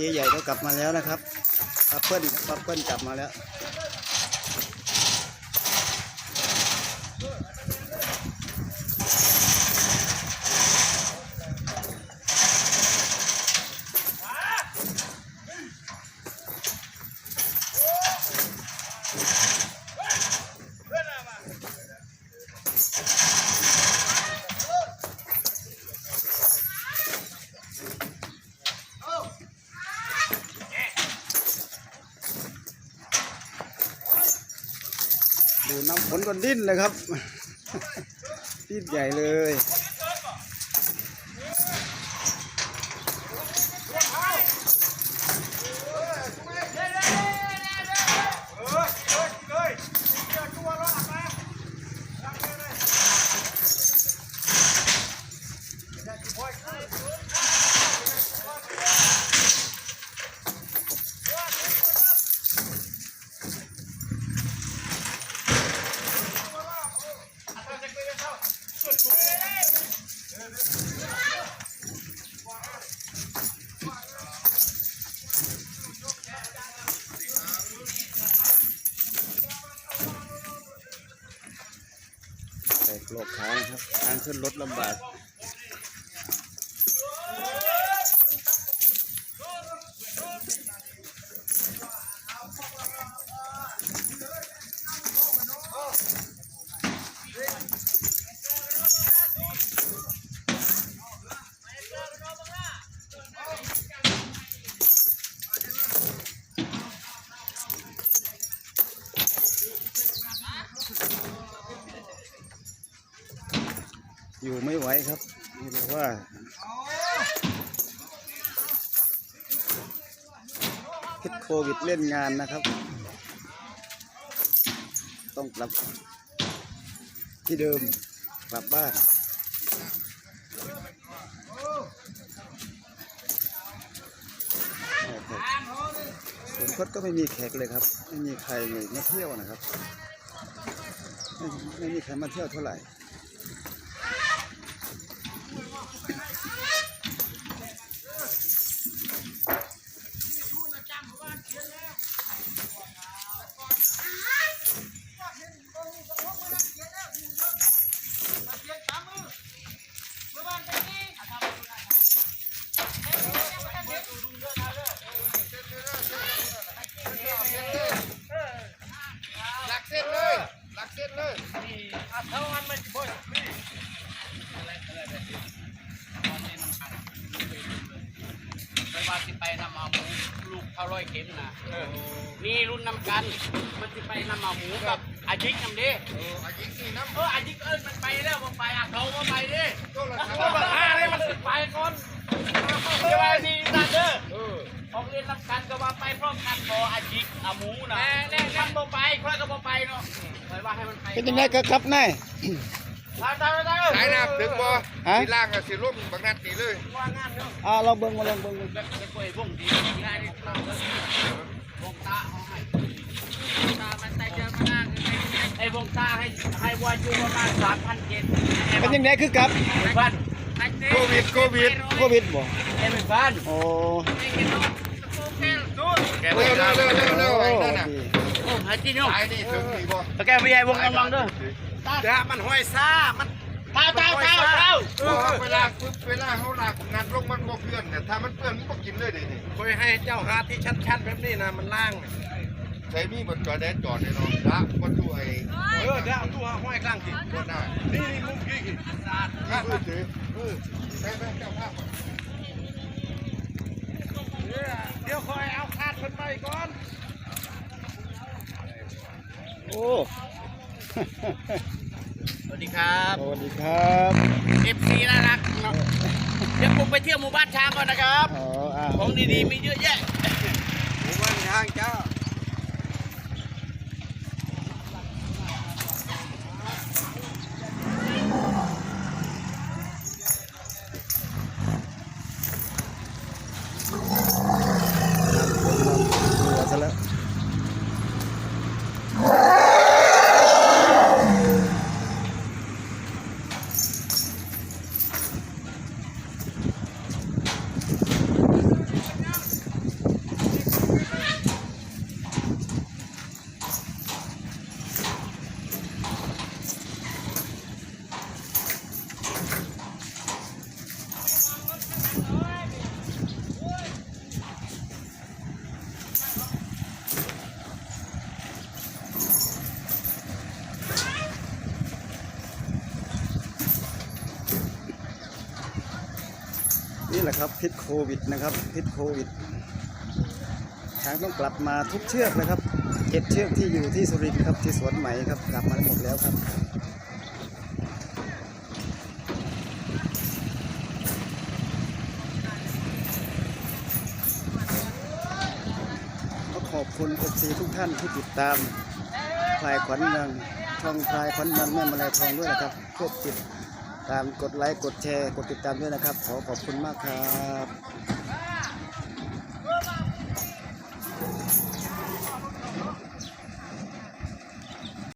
จ๊ใหญ่ก็กลับมาแล้วนะครับป้าเปิ้ลป้าเปิ้ลกลับมาแล้ว ดูน้ำฝนก็ดิ้นเลยครับ ดิ้นใหญ่เลย ใส่กรอกขานะครับทางขึ้นรถลำบาก อยู่ไม่ไหวครับนี่เรียกว่าพิษโควิดเล่นงานนะครับ ต้องกลับที่เดิมกลับบ้านสวนคดก็ไม่มีแขกเลยครับ ไม่มีใครเลยมาเที่ยวนะครับ ไม่ไม่มีใครมาเที่ยวเท่าไหร่ หลักเส้นเลยหลักเส้นเลย ไป ว่าสิไปนำเอาหมูลูกเท่าร้อยเข็มนะมีรุ่นนำกันมันสิไปนำเอาหมูกับอายิกนำเด้เอออายิงนี่น้ำเอออายิกเอิ้นมันไปแล้วมันไปอะเขาก็ไปเด้ก็ละเพราะว่าห้าเลยมันสิไปก่อนเดี๋ยวไอ้นี่นั่นเด้อเออของเรียนนำกันก็ว่าไปพร้อมกันบออายิกเอาหมูนะแน่ๆกันบ่ไปค่อยก็บ่ไปเนาะไปว่าให้มันไปเป็นยังไงก็ครับนายตายตายตาย สายน้ำถึงบ่ฮะที่ล่างอะสิล่มบางนัดนี่เลยว่างานเนาะอ่าเราเบิ่งมาลองเบิ่งดูแล้วจะกล้วยบ่งดีง่ายนี่ตาบ่งตาเอาให้ตามันใจเจอมานั่งไอ้วงตาให้ให้วาอยู่ประมาณสามพันเจ็ดเป็นยังไงคือกับบ้านโควิดโควิดโควิดบ่ไอ้เป็นบ้านโอ้แกเร็วเร็วเร็วเร็วเร็วไอ้นั่นน่ะโอ้หายจีโน่สายนี่ถึงนี่บ่ตะแกไม่ใหญ่วงกำลังเด้อ เดี๋ยวมันห้อยซ่ามันเท้าเท้าเท้าเท้าเออเวลาปึ๊บเวลาเขาลากนัดลงมันบ่เพื่อนเนี่ยถ้ามันเปื้อนมันก็กินเลยเดี๋ยวนี้เคยให้เจ้าหาที่ชัดๆแบบนี้นะมันล่างเนี่ยใช้มีดบนจอแดนจอดแน่นอนละวัตถุไอ้เออเดี๋ยวเอาตัวห้อยกลางกิรถหน้านี่นี่มุมกี้กิข้างมือถือเออแม่แม่เจ้าภาพเดี๋ยวคอยเอาคาดคนไปก่อน โอ้ สวัสดีครับ สวัสดีครับเอฟซีน่ารักเนาะเดี๋ยวผมไปเที่ยวหมู่บ้านช้างก่อนนะครับ อ๋ออ่า ของดีๆมีเยอะแยะ หมู่บ้านทางเจ้า เหลือซะแล้วี่แหละครับพิษโควิดนะครับพิษโควิดช้างต้องกลับมาทุกเชือกนะครับเจ็ดเชือกที่อยู่ที่สุรินทร์ครับที่สวนไหมครับกลับมาหมดแล้วครับก็ขอบคุณเอฟซีทุกท่านที่ติดตามพลายขวัญเมืองช่องพลายขวัญเมืองแม่มาลายทองด้วยนะครับควบติด ตามกดไลค์กดแชร์ กดติดตามด้วยนะครับ ขอขอบคุณมากครับ